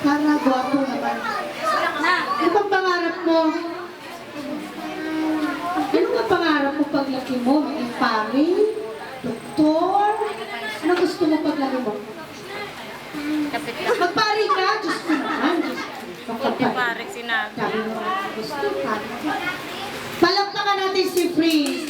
Para gwapo naman. Ano pangarap mo? Ano nga pangarap mo paglaki mo? Maging pari? Doktor? Ano gusto mo paglaki mo? Magpari ka? Diyos ko naman. Hindi Magpapari. pare sinabi. Sabi mo gusto. Palakpakan natin si Freeze,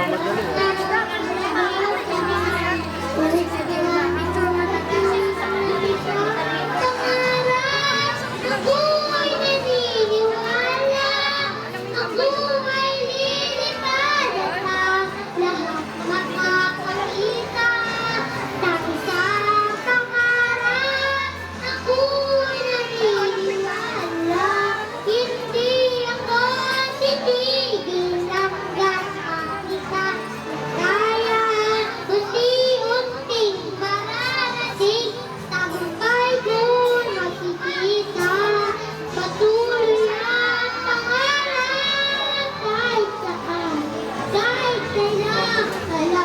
Mohammad 等呀